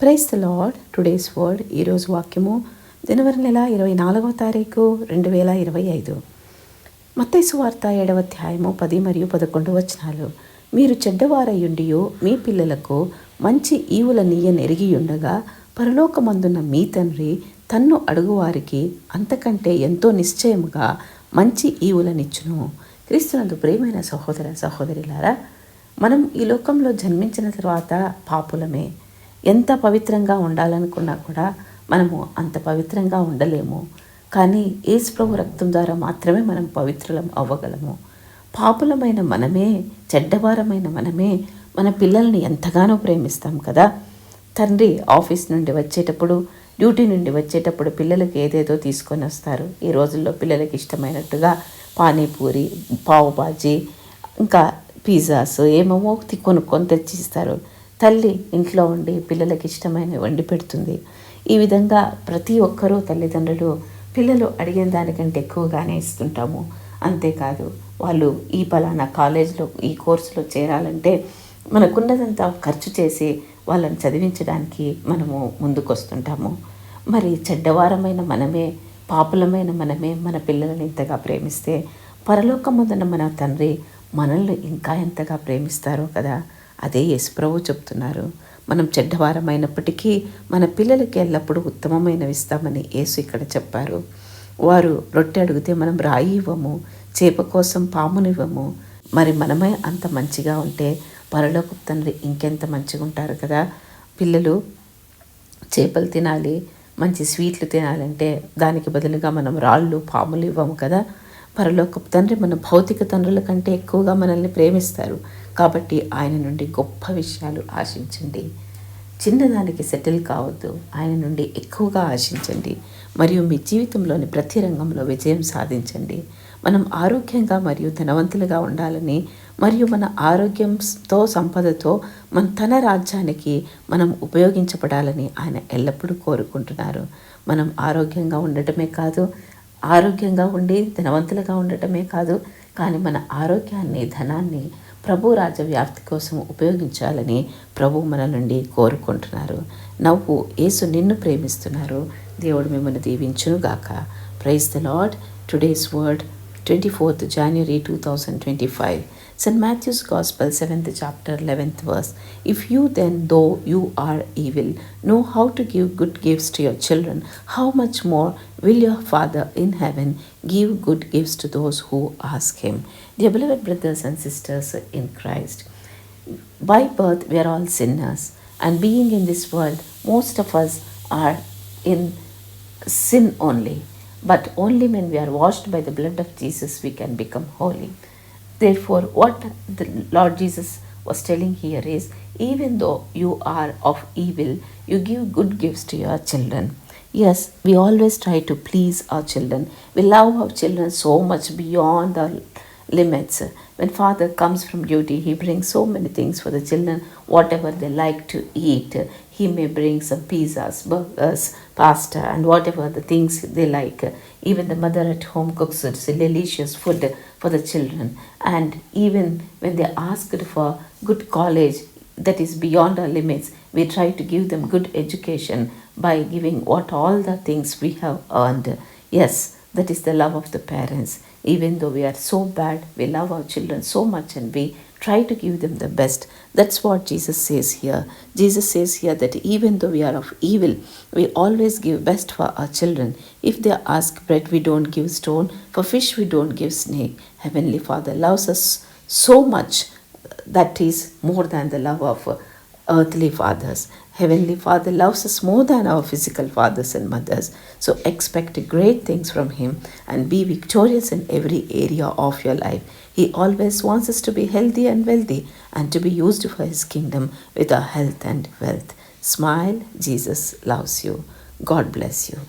Praise the Lord today's word ఈరోజు వాక్యము జనవరి నెల ఇరవై నాలుగవ తారీఖు రెండు వేల ఇరవై ఐదు. మత్తైసు వార్త ఏడవ అధ్యాయము పది మరియు పదకొండు వచనాలు. మీరు చెడ్డవారయ్యుండియో మీ పిల్లలకు మంచి ఈవుల నీయ నెరిగి ఉండగా పరలోకమందున్న మీ తండ్రి తన్ను అడుగువారికి అంతకంటే ఎంతో నిశ్చయముగా మంచి ఈవులనిచ్చును. క్రీస్తునందు ప్రేమైన సహోదర సహోదరిలారా మనం ఈ లోకంలో జన్మించిన తర్వాత పాపులమే. ఎంత పవిత్రంగా ఉండాలనుకున్నా కూడా మనము అంత పవిత్రంగా ఉండలేము. కానీ ఏసుప్రభు రక్తం ద్వారా మాత్రమే మనం పవిత్రులం అవ్వగలము. పాపులమైన మనమే చెడ్డవారమైన మనమే మన పిల్లల్ని ఎంతగానో ప్రేమిస్తాం కదా. తండ్రి ఆఫీస్ నుండి వచ్చేటప్పుడు డ్యూటీ నుండి వచ్చేటప్పుడు పిల్లలకి ఏదేదో తీసుకొని వస్తారు. ఈ రోజుల్లో పిల్లలకి ఇష్టమైనట్టుగా పానీపూరి పావుబాజీ ఇంకా పిజ్జాస్ ఏమేమో తి- కొనుక్కొని తెచ్చిస్తారు. తల్లి ఇంట్లో ఉండి పిల్లలకి ఇష్టమైనవి వండి పెడుతుంది. ఈ విధంగా ప్రతి ఒక్కరూ తల్లిదండ్రులు పిల్లలు అడిగిన దానికంటే ఎక్కువగానే ఇస్తుంటాము. అంతేకాదు వాళ్ళు ఈ పలానా కాలేజ్లో ఈ కోర్సులో చేరాలంటే మనకున్నదంతా ఖర్చు చేసి వాళ్ళని చదివించడానికి మనము ముందుకొస్తుంటాము. మరి చెడ్డవారమైన మనమే పాపులమైన మనమే మన పిల్లల్ని ఇంతగా ప్రేమిస్తే పరలోకముందున మన తండ్రి మనల్ని ఇంకా ఎంతగా ప్రేమిస్తారో కదా. అదే యశుప్రభు చెప్తున్నారు. మనం చెడ్డవారమైనప్పటికీ మన పిల్లలకి ఎల్లప్పుడూ ఉత్తమమైనవి ఇస్తామని యేసు ఇక్కడ చెప్పారు. వారు రొట్టె అడిగితే మనం రాయి ఇవ్వము చేప కోసం పామునివ్వము మరి మనమే అంత మంచిగా ఉంటే పరలోక తండ్రి ఇంకెంత మంచిగా ఉంటారు కదా? పిల్లలు చేపలు తినాలి మంచి స్వీట్లు తినాలంటే దానికి బదులుగా మనం రాళ్ళు పాములు ఇవ్వము కదా? పరలోకపు తండ్రి మన భౌతిక తండ్రుల కంటే ఎక్కువగా మనల్ని ప్రేమిస్తారు. కాబట్టి ఆయన నుండి గొప్ప విషయాలు ఆశించండి. చిన్నదానికి సెటిల్ కావద్దు. ఆయన నుండి ఎక్కువగా ఆశించండి. మరియు మీ జీవితంలోని ప్రతి రంగంలో విజయం సాధించండి. మనం ఆరోగ్యంగా మరియు ధనవంతులుగా ఉండాలని మరియు మన ఆరోగ్యంతో సంపదతో మన తన రాజ్యానికి మనం ఉపయోగించబడాలని ఆయన ఎల్లప్పుడూ కోరుకుంటున్నారు. మనం ఆరోగ్యంగా ఉండటమే కాదు ఆరోగ్యంగా ఉండి ధనవంతులుగా ఉండటమే కాదు కానీ మన ఆరోగ్యాన్ని ధనాన్ని ప్రభు రాజ్య వ్యాప్తి కోసం ఉపయోగించాలని ప్రభు మన నుండి కోరుకుంటున్నారు. నవ్వు యేసు నిన్ను ప్రేమిస్తున్నారు. దేవుడు మిమ్మల్ని దీవించునుగాక. Praise the Lord today's word 24th January 2025. St. Matthew's Gospel, 7th chapter, 11th verse. If you then, though you are evil, know how to give good gifts to your children, how much more will your Father in heaven give good gifts to those who ask him? Dear beloved brothers and sisters in Christ, by birth we are all sinners, and being in this world, most of us are in sin only. But only when we are washed by the blood of Jesus we can become holy. Therefore, what the Lord Jesus was telling here is even though you are of evil, you give good gifts to your children. Yes, we always try to please our children. We love our children so much beyond our limits. When father comes from duty, he brings so many things for the children, whatever they like to eat. He may bring some pizzas, burgers, pasta, and whatever the things they like. Even the mother at home cooks delicious food for the children. And even when they asked for good college, that is beyond our limits, we try to give them good education by giving what all the things we have earned. Yes, that is the love of the parents. Even though we are so bad, we love our children so much and we try to give them the best. That's what Jesus says here. Jesus says here that even though we are of evil, we always give best for our children. If they ask bread, we don't give stone. For fish, we don't give snake. Heavenly Father loves us so much that is more than the love of earthly fathers. Heavenly Father loves us more than our physical fathers and mothers. So expect great things from Him and be victorious in every area of your life. He always wants us to be healthy and wealthy and to be used for His kingdom with our health and wealth. Smile, Jesus loves you. God bless you.